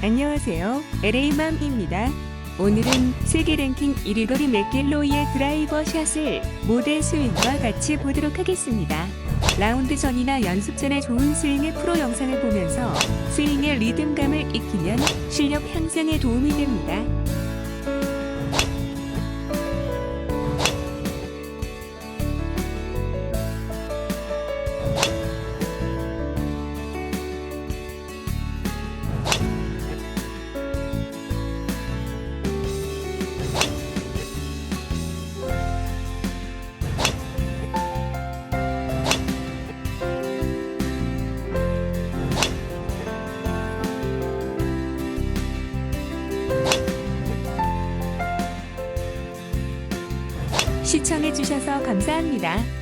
안녕하세요. LA맘입니다. 오늘은 세계 랭킹 1위 거리 맥길로이의 드라이버 샷을 모델 스윙과 같이 보도록 하겠습니다. 라운드 전이나 연습 전에 좋은 스윙의 프로 영상을 보면서 스윙의 리듬감을 익히면 실력 향상에 도움이 됩니다. 시청해주셔서 감사합니다.